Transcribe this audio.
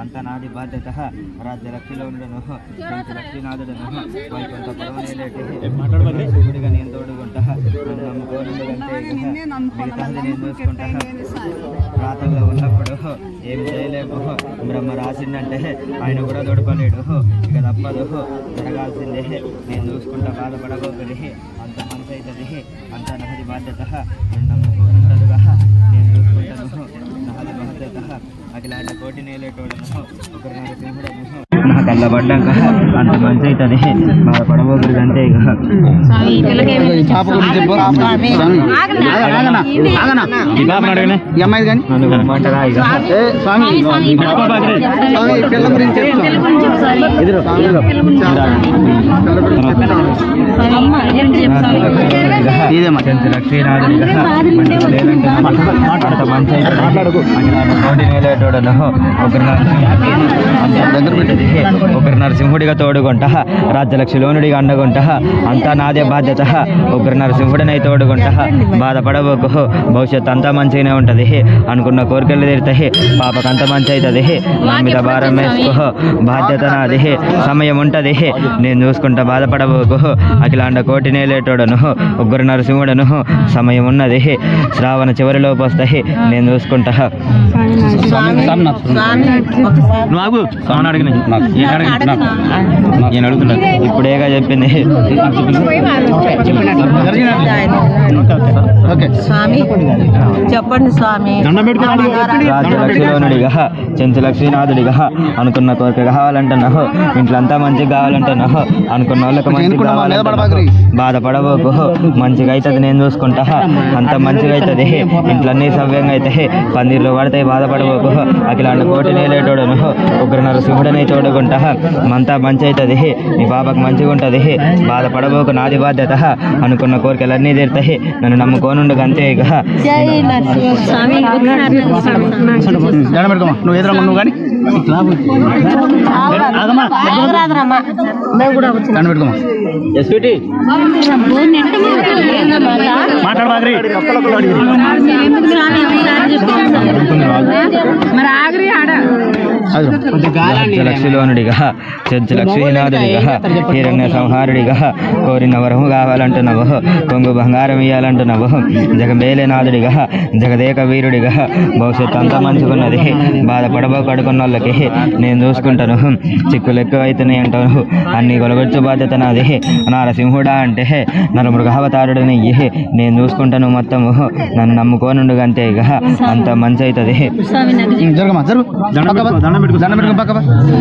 అంత నాది బాధ్యత రాజ్య లక్ష్మిలోనుడను మంచి లక్ష్మీనాథుడను వైకుంఠ పరమనేలేటి శివుడిగా నేను తోడుకుంటా నన్ను నమ్ముకోనుండగంటే మిగతాది నేను చూసుకుంటా. రాతల్లో ఉన్నప్పుడు ఏం చేయలేము బ్రహ్మ రాసిందంటే ఆయన కూడా తోడుకోలేడు. ఇక తప్పదు. జరగాల్సిందే. నేను చూసుకుంటా బాధపడబోతుంది అంత మనసు అవుతుంది అంత నాది బాధ్యత. నేను నమ్ముకోనుండదుగా అఖిలాంటి కోటి నేలేటోడను ఒకరు నరసింహుడను నా కళ్ళబడ్డాక అంత మంచి అవుతుంది బాధపడబోతుంది అంతే ఇక. స్వామి పిల్ల గురించి. ఎదురు. లక్ష్మీనాథుడిగా మంచి లేదంటే మాట్లాడతా మంచి మాట్లాడుకు. ఒకరి దగ్గర పెట్టింది ఒకరి నరసింహుడిగా తోడుకుంటా రాజ్యలక్ష్మిలోనుడిగా అండగుంటా అంతా నాదే బాధ్యత. ఒకరి నరసింహుడినై తోడుకుంటా బాధపడబోకు భవిష్యత్తు అంతా మంచిగానే ఉంటది అనుకున్న కోరికలు తీరుతాయి. పాపకు అంత మంచి అవుతుంది. నా మీద భారం వేసుకో. బాధ్యత నాది. సమయం ఉంటది. నేను చూసుకుంటా బాధపడబోకు అఖిలాండ కోటి నేలేటోడను ఉగ్ర నరసింహుడను. సమయం ఉన్నది. శ్రావణ చివరిలోపు వస్తాయి. నేను చూసుకుంటా. నువ్వు నేను అడుగుతున్నా. ఇప్పుడేగా చెప్పింది. స్వామి చెప్పండి స్వామి. రాజ్యలక్ష్మిలోనుడిగా చెంచు లక్ష్మీనాథుడిగా అనుకున్న కోరిక కావాలంటున్నావు. ఇంట్లో అంతా మంచిగా కావాలంటున్నావు. అనుకున్న వాళ్ళకి మంచి ఎన్నుకున్నావా? నిలబడబాకురి. బాధపడబోకు. మంచిగా అవుతుంది నేను చూసుకుంటా. అంత మంచిగా అవుతుంది ఇంట్లో అన్ని సవ్యంగా అవుతాయి పందిర్లు పడతాయి బాధపడబోకు. అఖిలాంటి కోటి నేలేటోడను. ఒకరు నరసింహుడని తోడుకుంటా అంతా మంచి అవుతుంది నీ పాపకు మంచిగా ఉంటుంది బాధపడబోకు నాది బాధ్యత అనుకున్న కోరికలన్నీ తీరుతాయి నన్ను నమ్ముకోనుండగా అంతే ఇక నువ్వు ఎదురమ్మా నువ్వు కానీ? మాట్లాడబాగ్రి లక్ష్మిలోనుడిగా చెంచు లక్ష్మీనాథుడిగా హిరణ్య సంహారుడిగా కోరిన వరము కావాలంటున్నావు. కొంగు బంగారం ఇవ్వాలంటున్నావు జగమేలేనాథుడిగా జగదేక వీరుడిగా భవిష్యత్తు అంతా మంచుకున్నది. బాధపడబో కడుకున్న వాళ్ళకి నేను చూసుకుంటాను. చిక్కులు ఎక్కువ అవుతున్నాయి అంటాను అన్ని గొలగొచ్చు బాధ్యత నాది. నారసింహుడా అంటే నరమృగావతారుడిని ఇయ్యి. నేను చూసుకుంటాను మొత్తము. నన్ను నమ్ముకోనుండుగా అంతే ఇక అంత మంచి అవుతుంది స్వామి నాకు జరగమ్మా జరుగు